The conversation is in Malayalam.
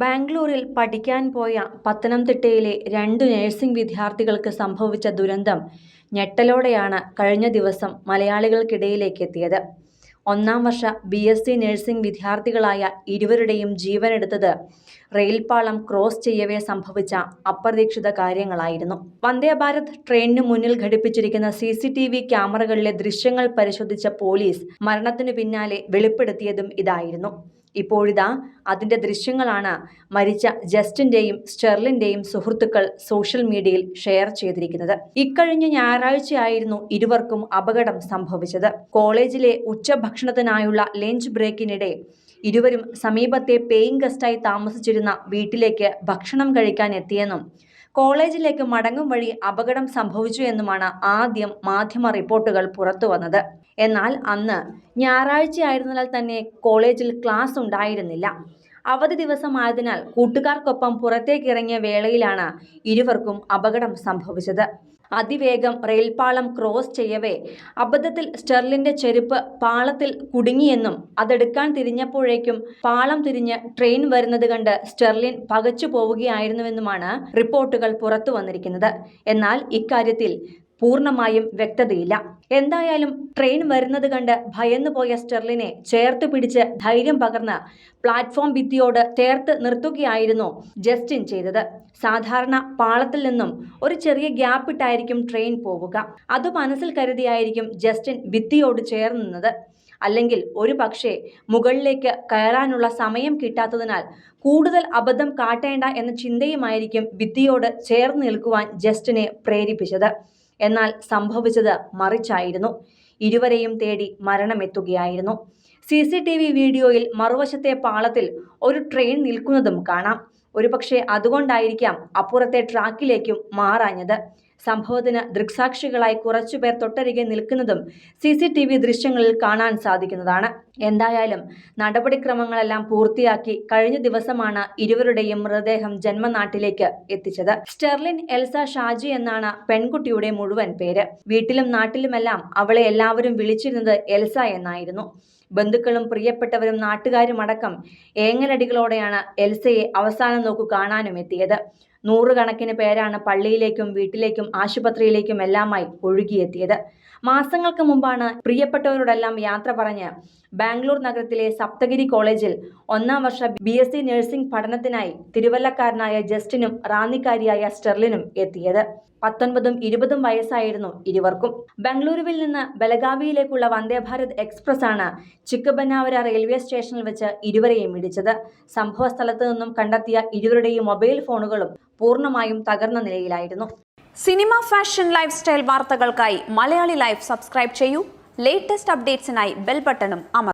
ബാംഗ്ലൂരിൽ പഠിക്കാൻ പോയ പത്തനംതിട്ടയിലെ രണ്ടു നഴ്സിംഗ് വിദ്യാർത്ഥികൾക്ക് സംഭവിച്ച ദുരന്തം ഞെട്ടലോടെയാണ് കഴിഞ്ഞ ദിവസം മലയാളികൾക്കിടയിലേക്ക് എത്തിയത്. ഒന്നാം വർഷ ബി എസ് സി നഴ്സിംഗ് വിദ്യാർത്ഥികളായ ഇരുവരുടെയും ജീവനെടുത്തത് റെയിൽപാളം ക്രോസ് ചെയ്യവേ സംഭവിച്ച അപ്രതീക്ഷിത കാര്യങ്ങളായിരുന്നു. വന്ദേ ഭാരത് ട്രെയിനിനു മുന്നിൽ ഘടിപ്പിച്ചിരിക്കുന്ന സി സി ടി വി ക്യാമറകളിലെ ദൃശ്യങ്ങൾ പരിശോധിച്ച പോലീസ് മരണത്തിനു പിന്നാലെ വെളിപ്പെടുത്തിയതും ഇതായിരുന്നു. ഇപ്പോഴിതാ അതിന്റെ ദൃശ്യങ്ങളാണ് മരിച്ച ജസ്റ്റിന്റെയും സ്റ്റെർലിന്റെയും സുഹൃത്തുക്കൾ സോഷ്യൽ മീഡിയയിൽ ഷെയർ ചെയ്തിരിക്കുന്നത്. ഇക്കഴിഞ്ഞ ഞായറാഴ്ചയായിരുന്നു ഇരുവർക്കും അപകടം സംഭവിച്ചത്. കോളേജിലെ ഉച്ചഭക്ഷണത്തിനായുള്ള ലഞ്ച് ബ്രേക്കിനിടെ ഇരുവരും സമീപത്തെ പേയിങ് ഗസ്റ്റായി താമസിച്ചിരുന്ന വീട്ടിലേക്ക് ഭക്ഷണം കഴിക്കാൻ എത്തിയെന്നും കോളേജിലേക്ക് മടങ്ങും വഴി അപകടം സംഭവിച്ചു എന്നുമാണ് ആദ്യം മാധ്യമ റിപ്പോർട്ടുകൾ പുറത്തു വന്നത്. എന്നാൽ അന്ന് ഞായറാഴ്ചയായിരുന്നതിനാൽ തന്നെ കോളേജിൽ ക്ലാസ് ഉണ്ടായിരുന്നില്ല. അവധി ദിവസമായതിനാൽ കൂട്ടുകാർക്കൊപ്പം പുറത്തേക്കിറങ്ങിയ വേളയിലാണ് ഇരുവർക്കും അപകടം സംഭവിച്ചത്. അതിവേഗം റെയിൽപാളം ക്രോസ് ചെയ്യവേ. അബദ്ധത്തിൽ സ്റ്റെർലിന്റെ ചെരുപ്പ് പാളത്തിൽ കുടുങ്ങിയെന്നും അതെടുക്കാൻ തിരിഞ്ഞപ്പോഴേക്കും പാളം തിരിഞ്ഞ് ട്രെയിൻ വരുന്നത് കണ്ട് സ്റ്റെർലിൻ പകച്ചു പോവുകയായിരുന്നുവെന്നുമാണ് റിപ്പോർട്ടുകൾ പുറത്തു വന്നിരിക്കുന്നത്. എന്നാൽ ഇക്കാര്യത്തിൽ പൂർണമായും വ്യക്തതയില്ല. എന്തായാലും ട്രെയിൻ വരുന്നത് കണ്ട് ഭയന്നുപോയ സ്റ്റെർലിനെ ചേർത്ത് പിടിച്ച് ധൈര്യം പകർന്ന് പ്ലാറ്റ്ഫോം ഭിത്തിയോട് ചേർത്ത് നിർത്തുകയായിരുന്നു ജസ്റ്റിൻ ചെയ്തത്. സാധാരണ പാളത്തിൽ നിന്നും ഒരു ചെറിയ ഗ്യാപ്പ് ഇട്ടായിരിക്കും ട്രെയിൻ പോവുക. അത് മനസ്സിൽ കരുതിയായിരിക്കും ജസ്റ്റിൻ ഭിത്തിയോട് ചേർന്നത്. അല്ലെങ്കിൽ ഒരു പക്ഷേ മുകളിലേക്ക് കയറാനുള്ള സമയം കിട്ടാത്തതിനാൽ കൂടുതൽ അബദ്ധം കാട്ടേണ്ട എന്ന ചിന്തയുമായിരിക്കും ഭിത്തിയോട് ചേർന്ന് നിൽക്കുവാൻ ജസ്റ്റിനെ പ്രേരിപ്പിച്ചത്. എന്നാൽ സംഭവിച്ചത് മറിച്ചായിരുന്നു. ഇരുവരെയും തേടി മരണമെത്തുകയായിരുന്നു. സി സി ടി വി വീഡിയോയിൽ മറുവശത്തെ പാളത്തിൽ ഒരു ട്രെയിൻ നിൽക്കുന്നതും കാണാം. ഒരുപക്ഷെ അതുകൊണ്ടായിരിക്കാം അപ്പുറത്തെ ട്രാക്കിലേക്കും മാറാഞ്ഞത്. സംഭവത്തിന് ദൃക്സാക്ഷികളായി കുറച്ചുപേർ തൊട്ടരികെ നിൽക്കുന്നതും സി സി ടി വി ദൃശ്യങ്ങളിൽ കാണാൻ സാധിക്കുന്നതാണ്. എന്തായാലും നടപടിക്രമങ്ങളെല്ലാം പൂർത്തിയാക്കി കഴിഞ്ഞ ദിവസമാണ് ഇരുവരുടെയും മൃതദേഹം ജന്മനാട്ടിലേക്ക് എത്തിച്ചത്. സ്റ്റെർലിൻ എൽസ ഷാജി എന്നാണ് പെൺകുട്ടിയുടെ മുഴുവൻ പേര്. വീട്ടിലും നാട്ടിലുമെല്ലാം അവളെ എല്ലാവരും വിളിച്ചിരുന്നത് എൽസ എന്നായിരുന്നു. ബന്ധുക്കളും പ്രിയപ്പെട്ടവരും നാട്ടുകാരുമടക്കം ഏങ്ങലടികളോടെയാണ് എൽസയെ അവസാനം നോക്കു കാണാനും എത്തിയത് നൂറുകണക്കിന് പേരാണ് പള്ളിയിലേക്കും വീട്ടിലേക്കും ആശുപത്രിയിലേക്കും എല്ലാമായി ഒഴുകിയെത്തിയത്. മാസങ്ങൾക്ക് മുമ്പാണ് പ്രിയപ്പെട്ടവരോടെല്ലാം യാത്ര പറഞ്ഞ് ബാംഗ്ലൂർ നഗരത്തിലെ സപ്തഗിരി കോളേജിൽ ഒന്നാം വർഷ ബി എസ് സി നഴ്സിംഗ് പഠനത്തിനായി തിരുവല്ലക്കാരനായ ജസ്റ്റിനും റാന്നിക്കാരിയായ സ്റ്റെർലിനും എത്തിയത്. പത്തൊൻപതും ഇരുപതും വയസ്സായിരുന്നു ഇരുവർക്കും. ബംഗളൂരുവിൽ നിന്ന് ബലഗാവിയിലേക്കുള്ള വന്ദേഭാരത് എക്സ്പ്രസ് ആണ് ചിക്കബന്നാവര റെയിൽവേ സ്റ്റേഷനിൽ വെച്ച് ഇരുവരെയും ഇടിച്ചത്. സംഭവ നിന്നും കണ്ടെത്തിയ ഇരുവരുടെയും മൊബൈൽ ഫോണുകളും പൂർണമായും തകർന്ന നിലയിലായിരുന്നു. സിനിമ ഫാഷൻ ലൈഫ് സ്റ്റൈൽ വാർത്തകൾക്കായി മലയാളി ലൈഫ് സബ്സ്ക്രൈബ് ചെയ്യൂ. ലേറ്റസ്റ്റ് അപ്ഡേറ്റ്സിനായി ബെൽ ബട്ടണും അമർ